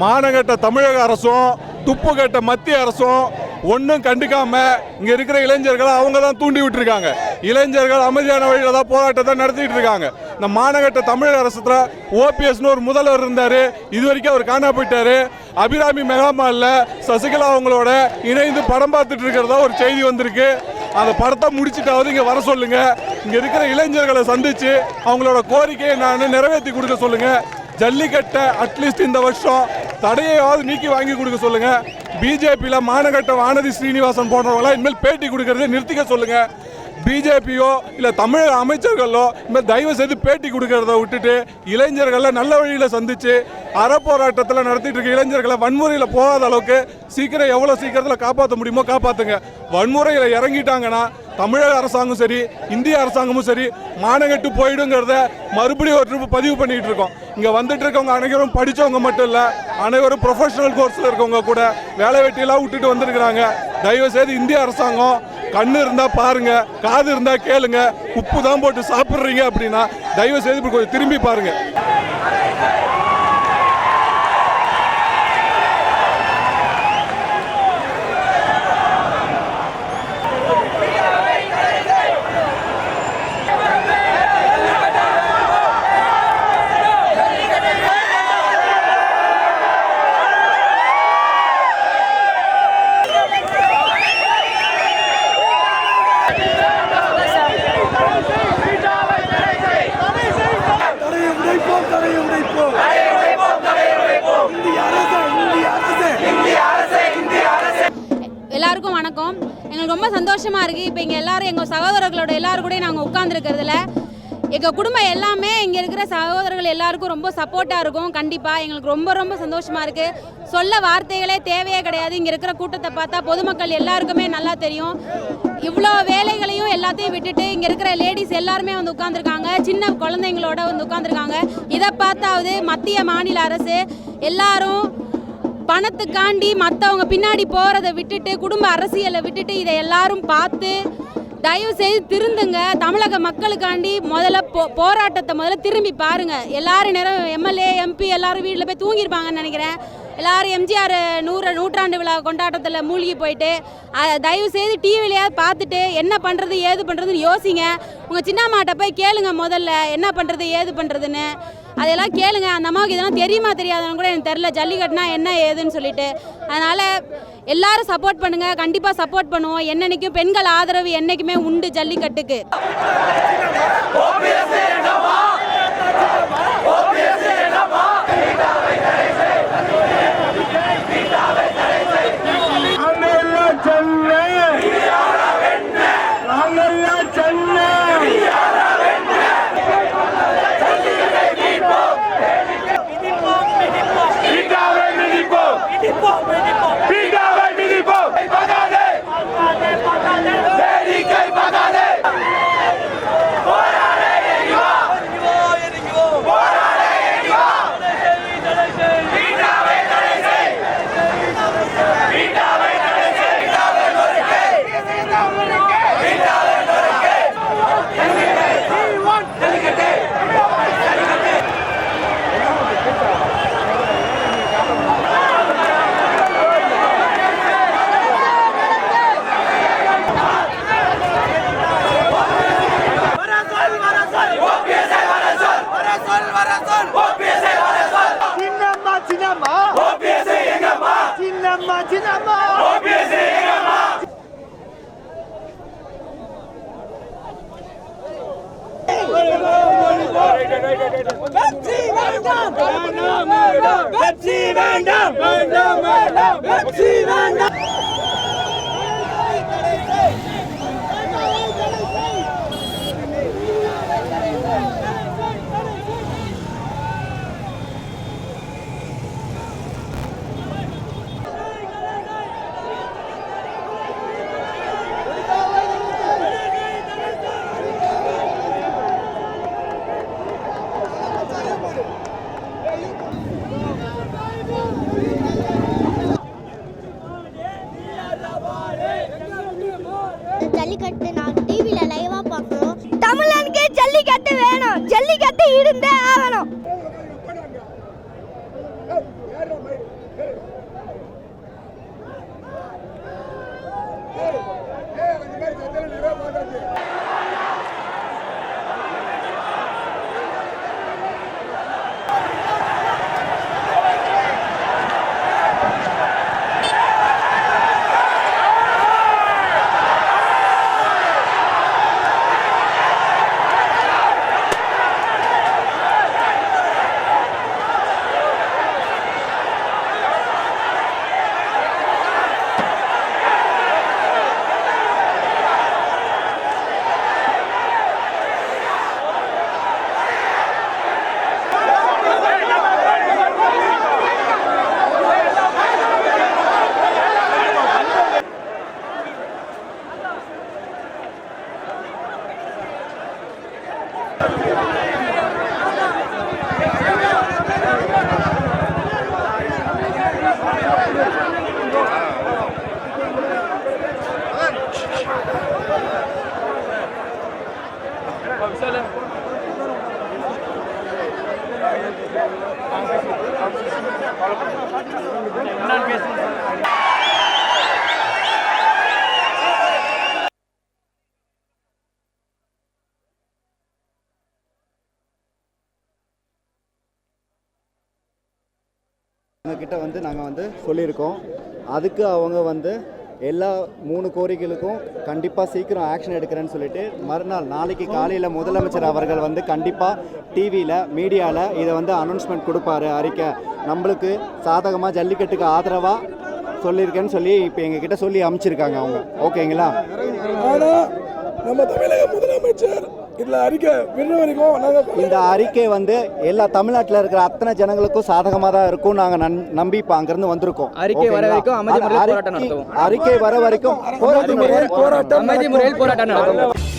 மானகட்ட தமிழக அரசும் துப்பு கட்ட மத்திய அரசும் ஒன்றும் கண்டுக்காம இங்க இருக்கிற இளைஞர்களை அவங்க தான் தூண்டி விட்டுருக்காங்க. இளைஞர்கள் அமைதியான வழியில் தான் போராட்டத்தை நடத்திட்டு இருக்காங்க. இந்த மாநகட்ட தமிழக அரசுல ஓபிஎஸ்னு ஒரு முதல்வர் இருந்தார். இது வரைக்கும் அவர் காணா போயிட்டாரு. அபிராமி மெகாமாலில் சசிகலா அவங்களோட இணைந்து படம் பார்த்துட்டு இருக்கிறதா ஒரு செய்தி வந்திருக்கு. அந்த படத்தை முடிச்சிட்டாவது இங்கே வர சொல்லுங்க. இங்கே இருக்கிற இளைஞர்களை சந்திச்சு அவங்களோட கோரிக்கையை நான் நிறைவேற்றி கொடுக்க சொல்லுங்க. ஜல்லிக்கட்டை அட்லீஸ்ட் இந்த வருஷம் தடையாவது நீக்கி வாங்கி கொடுக்க சொல்லுங்க. பிஜேபியில் மாநகட்ட வானதி ஸ்ரீனிவாசன் போன்றவங்களாம் இனிமேல் பேட்டி கொடுக்கறதை நிறுத்திக்க சொல்லுங்க. பிஜேபியோ இல்லை தமிழக அமைச்சர்களோ இனிமேல் தயவு செய்து பேட்டி கொடுக்கறத விட்டுட்டு இளைஞர்களை நல்ல வழியில் சந்திச்சு அறப்போராட்டத்தில் நடத்திட்டு இருக்க இளைஞர்களை வன்முறையில் போகாத அளவுக்கு சீக்கிரம் எவ்வளோ சீக்கிரத்தில் காப்பாற்ற முடியுமோ காப்பாற்றுங்க வன்முறையில் இறங்கிட்டாங்கன்னா தமிழக அரசாங்கம் சரி இந்திய அரசாங்கமும் சரி மானகட்டு போயிடுங்கிறத மறுபடியும் ஒரு ட்ரிப் பதிவு பண்ணிட்டு இருக்கோம். இங்க வந்துட்டு இருக்கவங்க அனைவரும் படிச்சவங்க மட்டும் இல்ல அனைவரும் ப்ரொஃபஷனல் கோர்ஸ்ல இருக்கவங்க கூட வேலை வெட்டியெல்லாம் விட்டுட்டு வந்திருக்கிறாங்க. தயவு செய்து இந்திய அரசாங்கம் கண்ணு இருந்தா பாருங்க காது இருந்தா கேளுங்க உப்பு தான் போட்டு சாப்பிடுறீங்க அப்படின்னா தயவு செய்து இப்படி கொஞ்சம் திரும்பி பாருங்க தடையை உடைப்போம் தடையை உடைப்போம் இந்திய அரசு இந்திய அரசு எல்லாருக்கும் வணக்கம். எங்களுக்கு ரொம்ப சந்தோஷமாக இருக்குது இப்போ இங்கே எல்லாரும் எங்கள் சகோதரர்களோட எல்லாரும் கூட நாங்கள் உட்காந்துருக்கிறதுல எங்கள் குடும்பம் எல்லாமே இங்கே இருக்கிற சகோதரர்கள் எல்லாருக்கும் ரொம்ப சப்போர்ட்டாக இருக்கும். கண்டிப்பாக எங்களுக்கு ரொம்ப ரொம்ப சந்தோஷமாக இருக்குது சொல்ல வார்த்தைகளே தேவையே கிடையாது. இங்கே இருக்கிற கூட்டத்தை பார்த்தா பொதுமக்கள் எல்லாருக்குமே நல்லா தெரியும். இவ்வளோ வேலைகளையும் எல்லாத்தையும் விட்டுட்டு இங்கே இருக்கிற லேடிஸ் எல்லாருமே வந்து உட்காந்துருக்காங்க சின்ன குழந்தைங்களோட வந்து உட்காந்துருக்காங்க இதை பார்த்தாவது மத்திய மாநில அரசு. எல்லாரும் பணத்துக்காண்டி மற்றவங்க பின்னாடி போகிறத விட்டுட்டு குடும்ப அரசியலை விட்டுட்டு இதை எல்லாரும் பார்த்து தயவு செய்து திருந்துங்க. தமிழக மக்களுக்காண்டி முதல்ல போ போராட்டத்தை முதல்ல திரும்பி பாருங்க. எல்லாரும் நேரம் எம்எல்ஏ எம்பி எல்லாரும் வீட்டில் போய் தூங்கியிருப்பாங்கன்னு நினைக்கிறேன். எல்லாரும் எம்ஜிஆர் நூறு நூற்றாண்டு விழா கொண்டாட்டத்தில் மூழ்கி போயிட்டு தயவு செய்து டிவிலையாவது பார்த்துட்டு என்ன பண்ணுறது ஏது பண்ணுறதுன்னு யோசிங்க. உங்கள் சின்னம்மாட்ட போய் கேளுங்க முதல்ல என்ன பண்ணுறது ஏது பண்ணுறதுன்னு அதெல்லாம் கேளுங்க. அந்த அம்மாவுக்கு இதெல்லாம் தெரியுமா தெரியாதுன்னு கூட எனக்கு தெரில ஜல்லிக்கட்டுனா என்ன ஏதுன்னு சொல்லிட்டு. அதனால் எல்லாரும் சப்போர்ட் பண்ணுங்க. கண்டிப்பாக சப்போர்ட் பண்ணுவோம். என்னன்னைக்கும் பெண்கள் ஆதரவு என்னைக்குமே உண்டு ஜல்லிக்கட்டுக்கு. Pepsi Van Damme! Van Damme! Pepsi Van Damme! Jallikattu நான் டிவில லைவாக பார்க்கணும் தமிழனுக்கு ஜல்லிக்கட்டு வேணும். ஜல்லிக்கட்டு இருந்தே ஆகணும். Hey! கிட்ட வந்து நாங்கள் வந்து சொல்லியிருக்கோம். அதுக்கு அவங்க வந்து எல்லா மூணு கோரிக்கைகளுக்கும் கண்டிப்பாக சீக்கிரம் ஆக்ஷன் எடுக்கிறேன்னு சொல்லிட்டு மறுநாள் நாளைக்கு காலையில் முதலமைச்சர் அவர்கள் வந்து கண்டிப்பாக டிவியில் மீடியாவில் இதை வந்து அனௌன்ஸ்மெண்ட் கொடுப்பாரு. அறிக்கை. நம்மளுக்கு சாதகமாக ஜல்லிக்கட்டுக்கு ஆதரவாக சொல்லியிருக்கேன்னு சொல்லி இப்போ எங்ககிட்ட சொல்லி அமைச்சிருக்காங்க அவங்க. ஓகேங்களா? நம்ம தமிழக முதலமைச்சர் இதுல அறிக்கை விடுற வரைக்கும் நாங்க இந்த அறிக்கை வந்து எல்லா தமிழ்நாட்டில் இருக்கிற அத்தனை ஜனங்களுக்கும் சாதகமாக தான் இருக்கும் நாங்கள் நன் நம்பி இப்போ அங்கேருந்து வந்திருக்கோம். அறிக்கை வர? வரைக்கும் அமைதி முறையில் அறிக்கை- போராட்டம் நடத்துவோம். அறிக்கை வர வரைக்கும் போராட்டம் போராட்டம் அமைதி முறையில் போராட்டம் நடத்தும்